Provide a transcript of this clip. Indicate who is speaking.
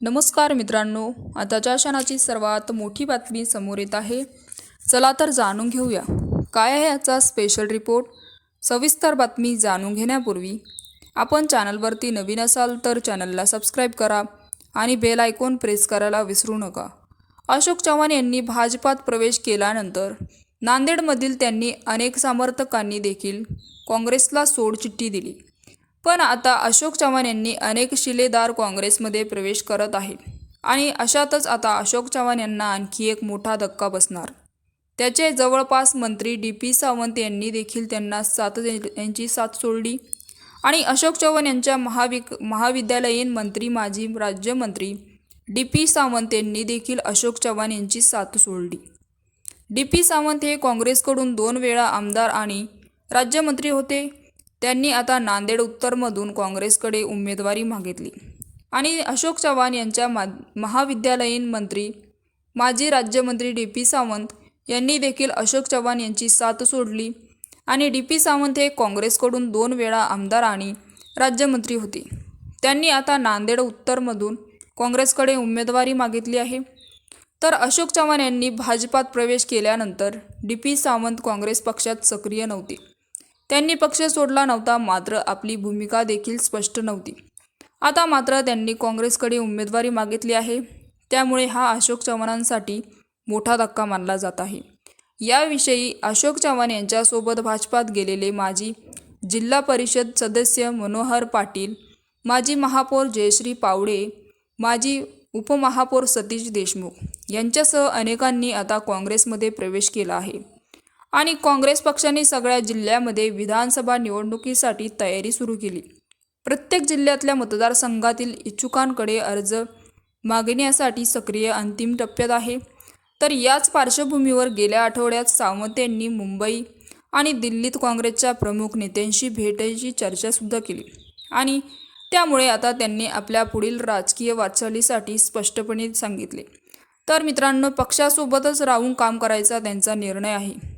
Speaker 1: नमस्कार मित्रांनो आताच्या क्षणाची सर्वात मोठी बातमी समोर येत आहे चला तर जाणून घेऊया. काय आहे याचा स्पेशल रिपोर्ट सविस्तर बातमी जाणून घेण्यापूर्वी आपण चॅनलवरती नवीन असाल तर चॅनलला सबस्क्राईब करा आणि बेल आयकॉन प्रेस करायला विसरू नका. अशोक चव्हाण यांनी भाजपात प्रवेश केल्यानंतर नांदेडमधील त्यांनी अनेक समर्थकांनी देखील काँग्रेसला सोडचिठ्ठी दिली. पण आता अशोक चव्हाण यांनी अनेक शिलेदार काँग्रेसमध्ये प्रवेश करत आहेत. आणि अशातच आता अशोक चव्हाण यांना आणखी एक मोठा धक्का बसणार. त्याचे जवळपास मंत्री डी पी सावंत यांनी देखील त्यांना साथ यांची साथ सोडली. आणि अशोक चव्हाण यांच्या महाविक महाविद्यालयीन मंत्री माजी राज्यमंत्री डी पी सावंत यांनी देखील अशोक चव्हाण यांची साथ सोडली. डी पी सावंत हे काँग्रेसकडून दोन वेळा आमदार आणि राज्यमंत्री होते. त्यांनी आता नांदेड उत्तरमधून काँग्रेसकडे उमेदवारी मागितली. आणि अशोक चव्हाण यांच्या मा महाविद्यालयीन मंत्री माजी राज्यमंत्री डी पी सावंत यांनी देखील अशोक चव्हाण यांची साथ सोडली आणि डी पी सावंत हे काँग्रेसकडून दोन वेळा आमदार आणि राज्यमंत्री होते. त्यांनी आता नांदेड उत्तरमधून काँग्रेसकडे उमेदवारी मागितली आहे. तर अशोक चव्हाण यांनी भाजपात प्रवेश केल्यानंतर डी पी सावंत काँग्रेस पक्षात सक्रिय नव्हते. त्यांनी पक्ष सोडला नव्हता मात्र आपली भूमिका देखील स्पष्ट नव्हती. आता मात्र त्यांनी काँग्रेसकडे उमेदवारी मागितली आहे. त्यामुळे हा अशोक चव्हाणांसाठी मोठा धक्का मानला जात आहे. याविषयी अशोक चव्हाण यांच्यासोबत भाजपात गेलेले माजी जिल्हा परिषद सदस्य मनोहर पाटील माजी महापौर जयश्री पावडे माजी उपमहापौर सतीश देशमुख यांच्यासह अनेकांनी आता काँग्रेसमध्ये प्रवेश केला आहे. आणि काँग्रेस पक्षाने सगळ्या जिल्ह्यामध्ये विधानसभा निवडणुकीसाठी तयारी सुरू केली. प्रत्येक जिल्ह्यातल्या मतदारसंघातील इच्छुकांकडे अर्ज मागण्यासाठी सक्रिय अंतिम टप्प्यात आहे. तर याच पार्श्वभूमीवर गेल्या आठवड्यात सावंत यांनी मुंबई आणि दिल्लीत काँग्रेसच्या प्रमुख नेत्यांशी भेटायची चर्चासुद्धा केली. आणि त्यामुळे आता त्यांनी आपल्या पुढील राजकीय वाटचालीसाठी स्पष्टपणे सांगितले. तर मित्रांनो पक्षासोबतच राहून काम करायचा त्यांचा निर्णय आहे.